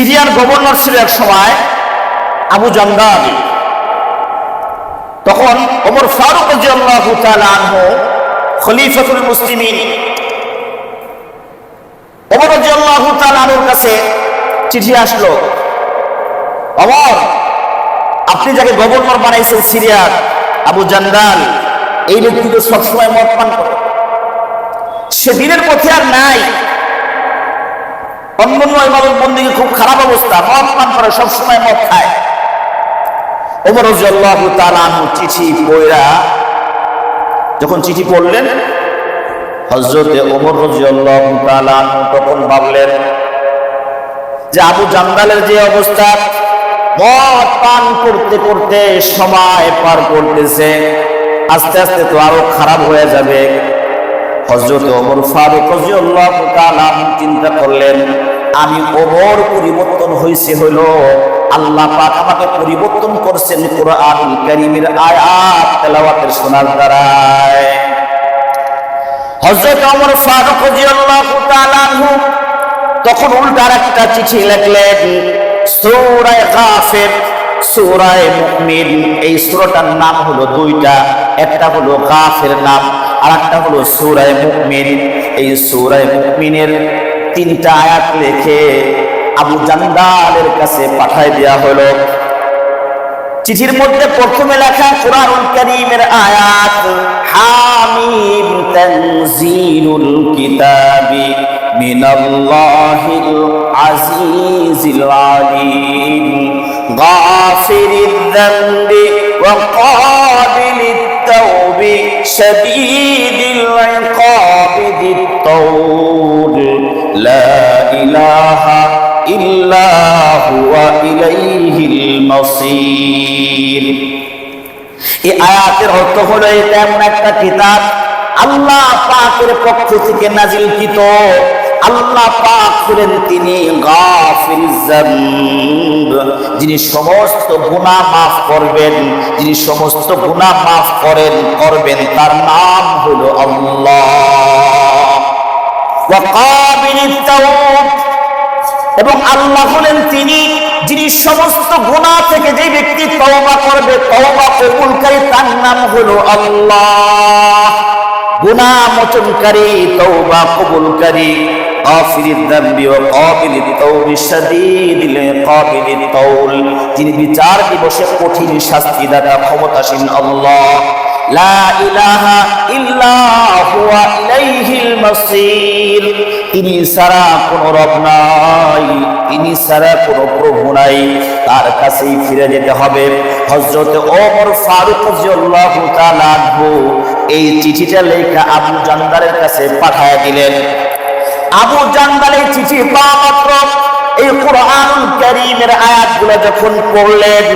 সিরিয়ার গভর্নর ছিল এক সময় আবু জান্দাল তখন ওমর ফারুক আনহু খলিফাতুল মুসলিমিন। ওমর আনহুর কাছে চিঠি আসলো, ওমর, আপনি যাকে গভর্নর বানাইছেন সিরিয়ার আবু জান্দাল এই ব্যক্তি তো সবসময় মদ পান করে। সে দিনের পথে আর নাই। অন্যান্য ইমামত বন্দিকে খুব খারাপ অবস্থা মদ পান করে, সবসময় মদ খায়। ওমর রাদিয়াল্লাহু তাআলা চিঠি পড়া যখন চিঠি পড়লেন, হযরতে ওমর রাদিয়াল্লাহু তাআলা তখন ভাবলেন যে আবু জান্দালের যে অবস্থা, মদ পান করতে করতে সময় পার করতেছে, আস্তে আস্তে তো আরও খারাপ হয়ে যাবে। হজরত ওমর ফারুক চিন্তা করলেন আমি ওমর পরিবর্তন হয়েছে হইল। আল্লাহ পাক আমাকে পরিবর্তন করছেন কোরআনুল কারীমের আয়াত তেলাওয়াতের শোনার দ্বারায়। হযরত ওমর ফারুক রাদিয়াল্লাহু তাআলা তখন উল্টার একটা চিঠি লিখলেন, সূরায়ে গাফির, সূরায়ে মুমিন। এই সূরাটার নাম হলো দুইটা, একটা হলো গাফির নাম আর একটা হলো সূরায়ে মুমিন। এই সূরায়ে মুমিনের তিনটা আয়াত লিখে আবু জান্দালের কাছে পাঠায় দেয়া হলো। চিঠির মধ্যে প্রথমে লেখা কোরআনুল কারীমের আয়াত, হামিম তানজিলুল কিতাবি মিনাল্লাহিল আজিজিল আলিম। গাফিরিদ যামবি ওয়া কাবিলিত তাওবি, শাদীদিল ইকাবি দিত তাওল লা ইলাহা ইল্লা হুয়া ইলাইহিল মাসির। এই আয়াতের অর্থ হলো এটা এমন একটা কিতাব আল্লাহ পাকের পক্ষ থেকে নাজিলকৃত। আল্লাহ পাক হলেন তিনি যিনি সমস্ত গুনাহ মাফ করবেন, যিনি সমস্ত গুনাহ মাফ করেন, করবেন, তার নাম হলো আল্লাহ। এবং আল্লাহ হলেন তিনি, যিনি সমস্ত গুণা থেকে যে ব্যক্তি তওবা করবে, তওবা কবুলকারী, তার নাম হলো আল্লাহ। গুনাহ মোচনকারী, তওবা কবুলকারী। যিনি বিচার দিবসে কঠিন শাস্তি দাতা ক্ষমতাসীন আল্লাহ। তিনি ছাড়া কোনো রব নাই, তিনি ছাড়া কোনো প্রভু নাই। তার কাছেই ফিরে যেতে হবে। হযরত ওমর ফারুক এই চিঠিটা লেখা আবু জান্দারের কাছে পাঠায় দিলেন। আবু জান্দারের চিঠি পাওয়া মাত্র এই কোরআন কারীমের আয়াতগুলো যখন পড়লেন,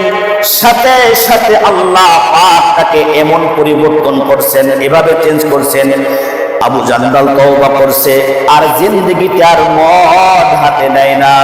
সাথে সাথে আল্লাহ পাক তাকে এমন পরিবর্তন করছেন, এভাবে চেঞ্জ করছেন। আবু জান্দাল তওবা করছে, আর জিন্দগিতে আর মদ হাতে নেয় না।